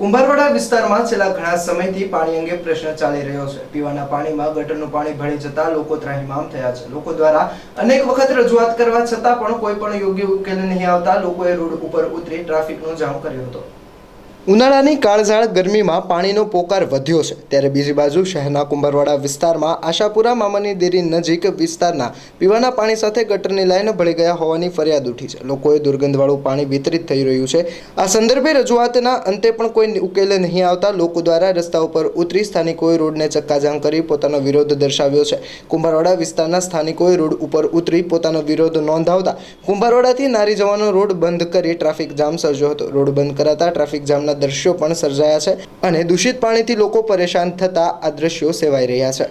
કુંભારવાડા વિસ્તારમાં છેલ્લા ઘણા સમયથી પાણી અંગે પ્રશ્ન ચાલી રહ્યો છે. પીવાના પાણીમાં ગટરનું પાણી ભળી જતા લોકો ત્રાહિમામ થયા છે. લોકો દ્વારા અનેક વખત રજૂઆત કરવા છતાં પણ કોઈ પણ યોગ્ય ઉકેલ નહીં આવતા લોકોએ રોડ ઉપર ઉતરી ટ્રાફિકનો જામ કર્યો હતો. ઉનાળાની કાળઝાળ ગરમીમાં પાણીનો પોકાર વધ્યો છે. ત્યારે બીજી બાજુ શહેરના કુંભારવાડા વિસ્તારમાં આશાપુરા મામાની દેરી નજીક વિસ્તારના પીવાના પાણી સાથે ગટરની લાઈન ભળી ગયા હોવાની ફરિયાદ ઉઠી છે. લોકોએ દુર્ગંધવાળું પાણી વિતરિત થઈ રહ્યું છે. આ સંદર્ભે રજૂઆતના અંતે પણ કોઈ ઉકેલ નહીં આવતા લોકો દ્વારા રસ્તા ઉપર ઉતરી સ્થાનિકોએ રોડને ચક્કાજામ કરી પોતાનો વિરોધ દર્શાવ્યો છે. કુંભારવાડા વિસ્તારના સ્થાનિકોએ રોડ ઉપર ઉતરી પોતાનો વિરોધ નોંધાવતા કુંભારવાડાથી નારી જવાનો રોડ બંધ કરી ટ્રાફિક જામ સર્જ્યો હતો. રોડ બંધ કરાતા ટ્રાફિક જામના દ્રશ્યો પણ સર્જાયા છે અને દૂષિત પાણીથી લોકો પરેશાન થતા આ દ્રશ્યો સેવાઈ રહ્યા છે.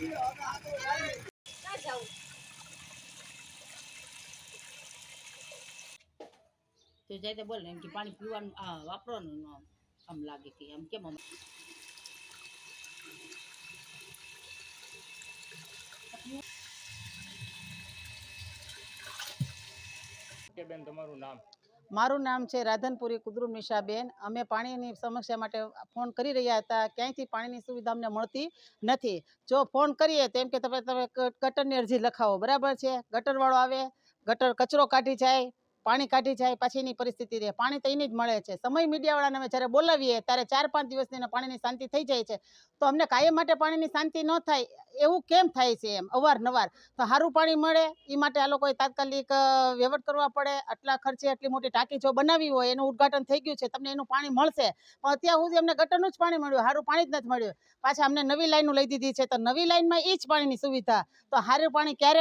તો જાય તે બોલે એમ કે પાણી પીવાનું, આ, વાપરવાનું આમ લાગે કે આમ કેમ બેન, તમારું નામ? મારું નામ છે રાધનપુરી કુદરુ નિશાબેન. અમે પાણીની સમસ્યા માટે ફોન કરી રહ્યા હતા. ક્યાંયથી પાણીની સુવિધા અમને મળતી નથી? જો ફોન કરીએ તો એમ કે તમે તમે ગટરની અરજી લખાવો. બરાબર છે? ગટરવાળો આવે, ગટર કચરો કાઢી જાય પાણી કાઢી જાય પછી એની પરિસ્થિતિ રહે. પાણી તો એની જ મળે છે. સમય મીડિયાવાળાને અમે જ્યારે બોલાવીએ, ત્યારે ચાર પાંચ દિવસની પાણીની શાંતિ થઈ જાય છે. તો અમને કાયમ માટે પાણીની શાંતિ ન થાય, એવું કેમ થાય છે એમ, અવારનવાર? તો સારું પાણી મળે એ માટે આ લોકોએ તાત્કાલિક વહીવટ કરવા પડે. આટલા ખર્ચે આટલી મોટી ટાંકી જો બનાવી હોય, એનું ઉદ્ઘાટન થઈ ગયું છે, તમને એનું પાણી મળશે. પણ અત્યાર સુધી અમને ગટરનું જ પાણી મળ્યું સારું પાણી જ નથી મળ્યું. પાછા અમને નવી લાઈનો લઈ દીધી છે, તો નવી લાઈનમાં એ જ પાણીની સુવિધા. તો સારું પાણી ક્યારે